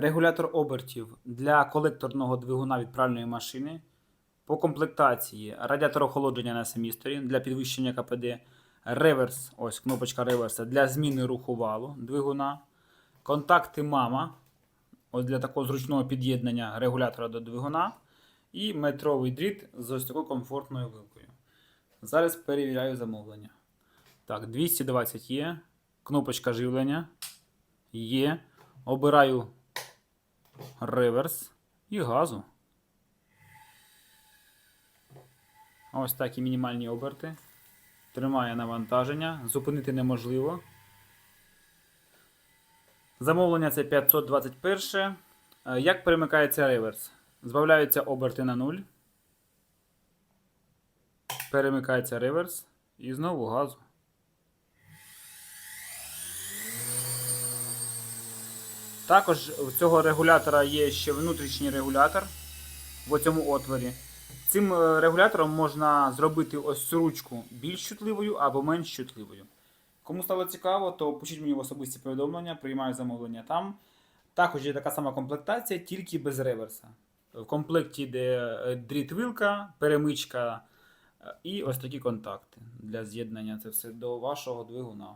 регулятор обертів для колекторного двигуна від пральної машини. По комплектації радіатор охолодження на самій стороні для підвищення КПД. Реверс, ось кнопочка реверса для зміни руху валу двигуна. Контакти мама ось для такого зручного під'єднання регулятора до двигуна. І метровий дріт з ось такою комфортною вилкою. Зараз перевіряю замовлення. Так, 220 є. Кнопочка живлення є. Обираю реверс і газу. Ось такі мінімальні оберти. Тримає навантаження. Зупинити неможливо. Замовлення це 521. Е, Як перемикається реверс? Збавляються оберти на 0. Перемикається реверс. І знову газу. Також у цього регулятора є ще внутрішній регулятор в цьому отворі. Цим е, регулятором можна зробити ось цю ручку більш чутливою або менш чутливою. Кому стало цікаво, то пишіть мені в особисті повідомлення, приймаю замовлення там. Також є така сама комплектація, тільки без реверса. В комплекті йде е, дріт вилка, перемичка е, і ось такі контакти для з'єднання це все до вашого двигуна.